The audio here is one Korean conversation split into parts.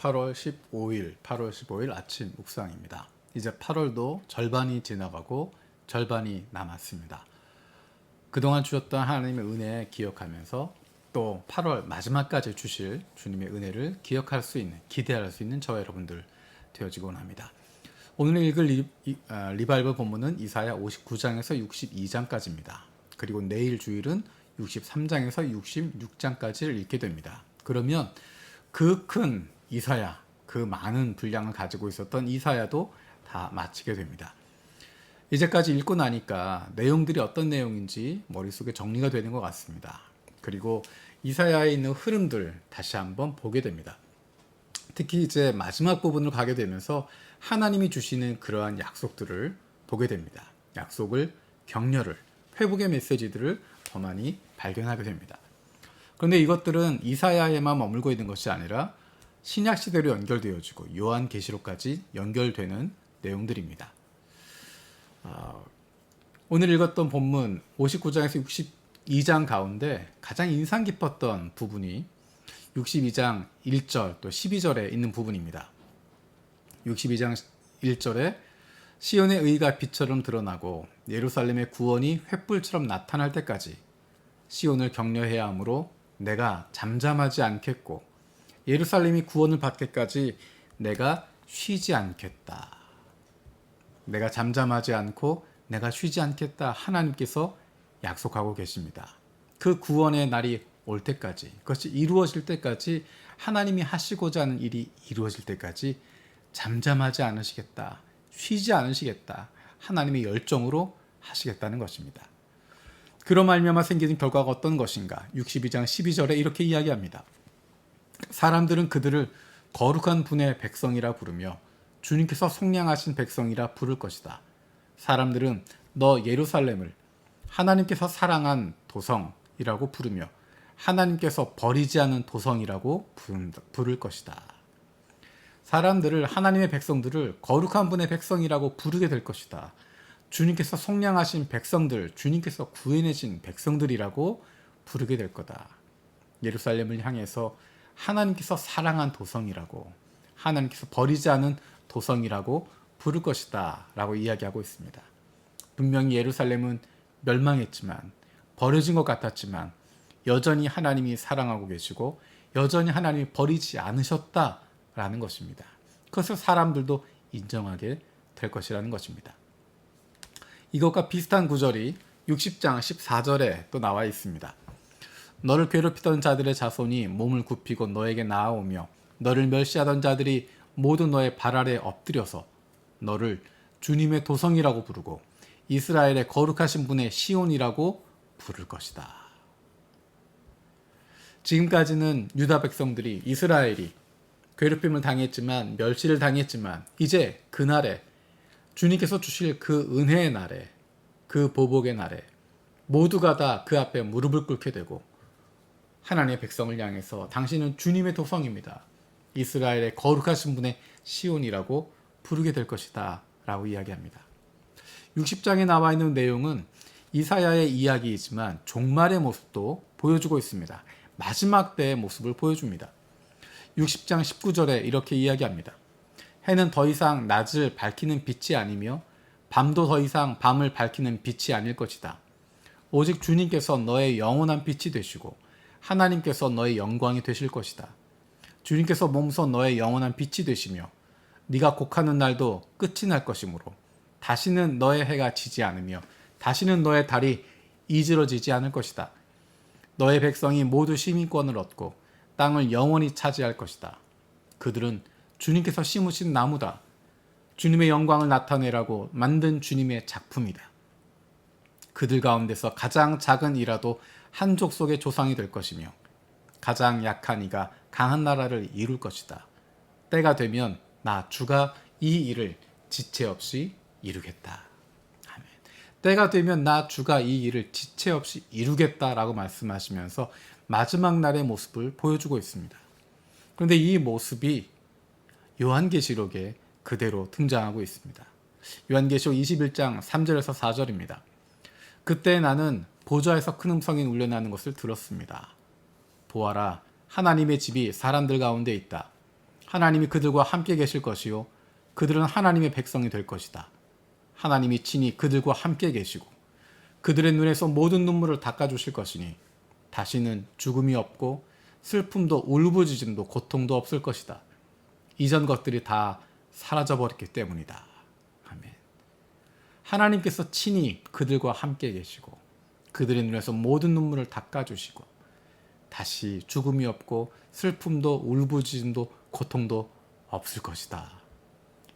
8월 15일, 8월 15일 아침 묵상입니다. 이제 8월도 절반이 지나가고 절반이 남았습니다. 그동안 주셨던 하나님의 은혜 기억하면서 또 8월 마지막까지 주실 주님의 은혜를 기억할 수 있는, 기대할 수 있는 저 여러분들 되어지곤 합니다. 오늘 읽을 리, 이, 아, 리바이벌 본문은 이사야 59장에서 62장까지입니다. 그리고 내일 주일은 63장에서 66장까지를 읽게 됩니다. 그러면 그 큰 이사야, 그 많은 분량을 가지고 있었던 이사야도 다 마치게 됩니다. 이제까지 읽고 나니까 내용들이 어떤 내용인지 머릿속에 정리가 되는 것 같습니다. 그리고 이사야에 있는 흐름들 다시 한번 보게 됩니다. 특히 이제 마지막 부분을 가게 되면서 하나님이 주시는 그러한 약속들을 보게 됩니다. 약속을, 격려를, 회복의 메시지들을 더 많이 발견하게 됩니다. 그런데 이것들은 이사야에만 머물고 있는 것이 아니라 신약 시대로 연결되어지고 요한 계시록까지 연결되는 내용들입니다. 어, 오늘 읽었던 본문 59장에서 62장 가운데 가장 인상 깊었던 부분이 62장 1절 또 12절에 있는 부분입니다. 62장 1절에 시온의 의가 빛처럼 드러나고 예루살렘의 구원이 횃불처럼 나타날 때까지 시온을 격려해야 하므로 내가 잠잠하지 않겠고 예루살렘이 구원을 받기까지 내가 쉬지 않겠다. 내가 잠잠하지 않고 내가 쉬지 않겠다. 하나님께서 약속하고 계십니다. 그 구원의 날이 올 때까지, 그것이 이루어질 때까지 하나님이 하시고자 하는 일이 이루어질 때까지 잠잠하지 않으시겠다. 쉬지 않으시겠다. 하나님의 열정으로 하시겠다는 것입니다. 그런 말미암아 생기는 결과가 어떤 것인가? 62장 12절에 이렇게 이야기합니다. 사람들은 그들을 거룩한 분의 백성이라 부르며 주님께서 속량하신 백성이라 부를 것이다. 사람들은 너 예루살렘을 하나님께서 사랑한 도성이라고 부르며 하나님께서 버리지 않은 도성이라고 부를 것이다. 사람들을 하나님의 백성들을 거룩한 분의 백성이라고 부르게 될 것이다. 주님께서 속량하신 백성들, 주님께서 구해내신 백성들이라고 부르게 될 거다. 예루살렘을 향해서 하나님께서 사랑한 도성이라고, 하나님께서 버리지 않은 도성이라고 부를 것이다. 라고 이야기하고 있습니다. 분명히 예루살렘은 멸망했지만, 버려진 것 같았지만, 여전히 하나님이 사랑하고 계시고, 여전히 하나님이 버리지 않으셨다라는 것입니다. 그것을 사람들도 인정하게 될 것이라는 것입니다. 이것과 비슷한 구절이 60장 14절에 또 나와 있습니다. 너를 괴롭히던 자들의 자손이 몸을 굽히고 너에게 나아오며 너를 멸시하던 자들이 모두 너의 발 아래 엎드려서 너를 주님의 도성이라고 부르고 이스라엘의 거룩하신 분의 시온이라고 부를 것이다. 지금까지는 유다 백성들이 이스라엘이 괴롭힘을 당했지만 멸시를 당했지만 이제 그날에 주님께서 주실 그 은혜의 날에 그 보복의 날에 모두가 다 그 앞에 무릎을 꿇게 되고 하나님의 백성을 향해서 당신은 주님의 도성입니다. 이스라엘의 거룩하신 분의 시온이라고 부르게 될 것이다. 라고 이야기합니다. 60장에 나와 있는 내용은 이사야의 이야기이지만 종말의 모습도 보여주고 있습니다. 마지막 때의 모습을 보여줍니다. 60장 19절에 이렇게 이야기합니다. 해는 더 이상 낮을 밝히는 빛이 아니며 밤도 더 이상 밤을 밝히는 빛이 아닐 것이다. 오직 주님께서 너의 영원한 빛이 되시고 하나님께서 너의 영광이 되실 것이다. 주님께서 몸소 너의 영원한 빛이 되시며 네가 곡하는 날도 끝이 날 것이므로 다시는 너의 해가 지지 않으며 다시는 너의 달이 이지러지지 않을 것이다. 너의 백성이 모두 시민권을 얻고 땅을 영원히 차지할 것이다. 그들은 주님께서 심으신 나무다. 주님의 영광을 나타내라고 만든 주님의 작품이다. 그들 가운데서 가장 작은 이라도 한 족속의 조상이 될 것이며 가장 약한 이가 강한 나라를 이룰 것이다. 때가 되면 나 주가 이 일을 지체 없이 이루겠다. 아멘. 때가 되면 나 주가 이 일을 지체 없이 이루겠다라고 말씀하시면서 마지막 날의 모습을 보여주고 있습니다. 그런데 이 모습이 요한계시록에 그대로 등장하고 있습니다. 요한계시록 21장 3절에서 4절입니다. 그때 나는 보좌에서 큰 음성이 울려나는 것을 들었습니다. 보아라, 하나님의 집이 사람들 가운데 있다. 하나님이 그들과 함께 계실 것이요 그들은 하나님의 백성이 될 것이다. 하나님이 친히 그들과 함께 계시고 그들의 눈에서 모든 눈물을 닦아 주실 것이니 다시는 죽음이 없고 슬픔도 울부짖음도 고통도 없을 것이다. 이전 것들이 다 사라져 버렸기 때문이다. 아멘. 하나님께서 친히 그들과 함께 계시고 그들의 눈에서 모든 눈물을 닦아 주시고 다시 죽음이 없고 슬픔도 울부짖음도 고통도 없을 것이다.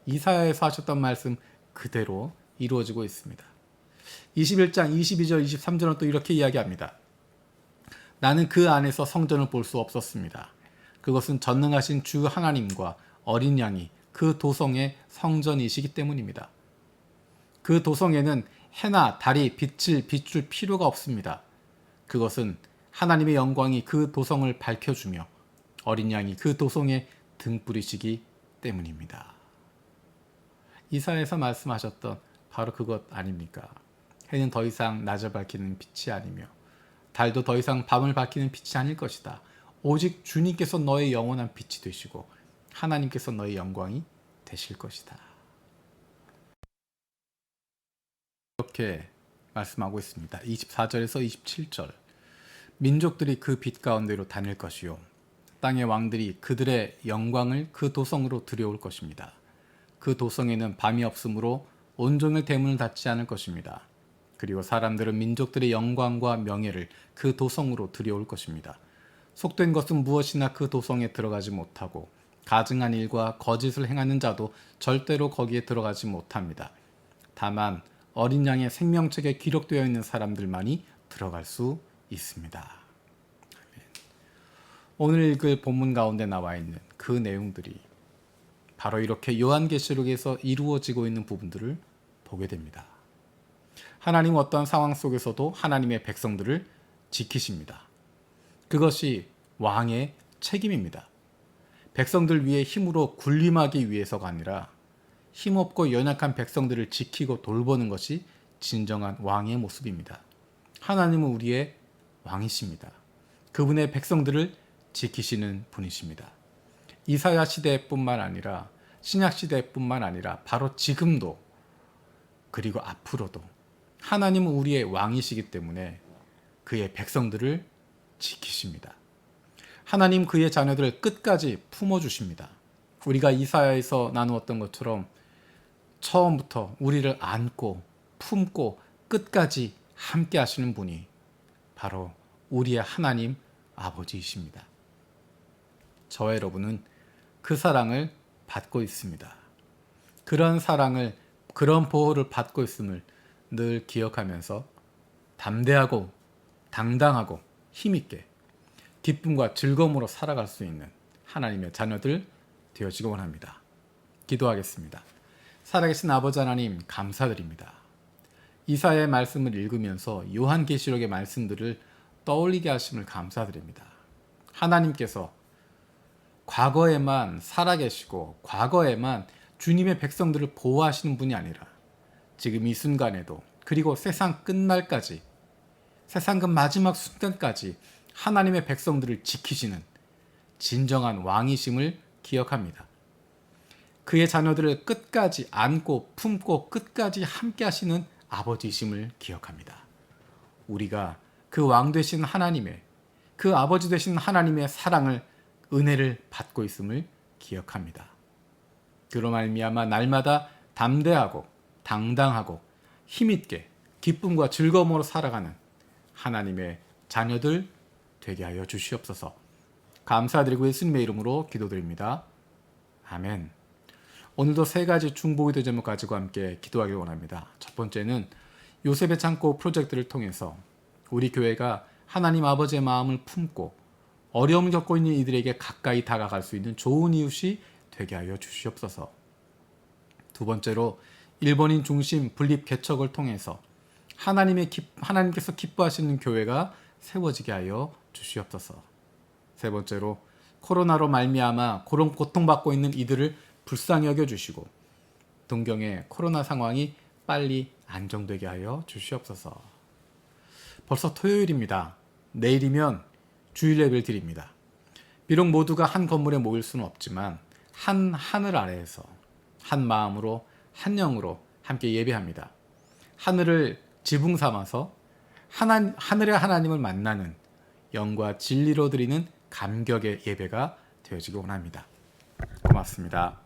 이사야에서 하셨던 말씀 그대로 이루어지고 있습니다. 21장 22절 23절은 또 이렇게 이야기합니다. 나는 그 안에서 성전을 볼 수 없었습니다. 그것은 전능하신 주 하나님과 어린 양이 그 도성의 성전이시기 때문입니다. 그 도성에는 해나 달이 빛을 비출 필요가 없습니다. 그것은 하나님의 영광이 그 도성을 밝혀주며 어린 양이 그 도성에 등불이시기 때문입니다. 이사에서 말씀하셨던 바로 그것 아닙니까? 해는 더 이상 낮을 밝히는 빛이 아니며 달도 더 이상 밤을 밝히는 빛이 아닐 것이다. 오직 주님께서 너의 영원한 빛이 되시고 하나님께서 너의 영광이 되실 것이다. 이렇게 말씀하고 있습니다. 24절에서 27절. 민족들이 그 빛 가운데로 다닐 것이요. 땅의 왕들이 그들의 영광을 그 도성으로 들여올 것입니다. 그 도성에는 밤이 없으므로 온종일 대문을 닫지 않을 것입니다. 그리고 사람들은 민족들의 영광과 명예를 그 도성으로 들여올 것입니다. 속된 것은 무엇이나 그 도성에 들어가지 못하고 가증한 일과 거짓을 행하는 자도 절대로 거기에 들어가지 못합니다. 다만 어린 양의 생명책에 기록되어 있는 사람들만이 들어갈 수 있습니다. 오늘 읽을 본문 가운데 나와 있는 그 내용들이 바로 이렇게 요한계시록에서 이루어지고 있는 부분들을 보게 됩니다. 하나님 어떤 상황 속에서도 하나님의 백성들을 지키십니다. 그것이 왕의 책임입니다. 백성들 위해 힘으로 군림하기 위해서가 아니라 힘없고 연약한 백성들을 지키고 돌보는 것이 진정한 왕의 모습입니다. 하나님은 우리의 왕이십니다. 그분의 백성들을 지키시는 분이십니다. 이사야 시대뿐만 아니라 신약 시대뿐만 아니라 바로 지금도 그리고 앞으로도 하나님은 우리의 왕이시기 때문에 그의 백성들을 지키십니다. 하나님 그의 자녀들을 끝까지 품어 주십니다. 우리가 이사야에서 나누었던 것처럼 처음부터 우리를 안고 품고 끝까지 함께 하시는 분이 바로 우리의 하나님 아버지이십니다. 저와 여러분은 그 사랑을 받고 있습니다. 그런 사랑을, 그런 보호를 받고 있음을 늘 기억하면서 담대하고 당당하고 힘있게 기쁨과 즐거움으로 살아갈 수 있는 하나님의 자녀들 되어지기 원합니다. 기도하겠습니다. 살아계신 아버지 하나님 감사드립니다. 이사의 말씀을 읽으면서 요한계시록의 말씀들을 떠올리게 하심을 감사드립니다. 하나님께서 과거에만 살아계시고 과거에만 주님의 백성들을 보호하시는 분이 아니라 지금 이 순간에도 그리고 세상 끝날까지 세상 그 마지막 순간까지 하나님의 백성들을 지키시는 진정한 왕이심을 기억합니다. 그의 자녀들을 끝까지 안고 품고 끝까지 함께 하시는 아버지심을 기억합니다. 우리가 그 왕 되신 하나님의 그 아버지 되신 하나님의 사랑을 은혜를 받고 있음을 기억합니다. 그로 말미암아 날마다 담대하고 당당하고 힘있게 기쁨과 즐거움으로 살아가는 하나님의 자녀들 되게 하여 주시옵소서. 감사드리고 예수님의 이름으로 기도드립니다. 아멘. 오늘도 세 가지 중보기도 제목 가지고 함께 기도하길 원합니다. 첫 번째는 요셉의 창고 프로젝트를 통해서 우리 교회가 하나님 아버지의 마음을 품고 어려움을 겪고 있는 이들에게 가까이 다가갈 수 있는 좋은 이웃이 되게 하여 주시옵소서. 두 번째로 일본인 중심 분립 개척을 통해서 하나님의 기, 하나님께서 기뻐하시는 교회가 세워지게 하여 주시옵소서. 세 번째로 코로나로 말미암아 고통받고 있는 이들을 불쌍히 여겨 주시고 동경의 코로나 상황이 빨리 안정되게 하여 주시옵소서. 벌써 토요일입니다. 내일이면 주일 예배를 드립니다. 비록 모두가 한 건물에 모일 수는 없지만 한 하늘 아래에서 한 마음으로 한 영으로 함께 예배합니다. 하늘을 지붕 삼아서 하나, 하늘의 하나님을 만나는 영과 진리로 드리는 감격의 예배가 되어지기 원합니다. 고맙습니다.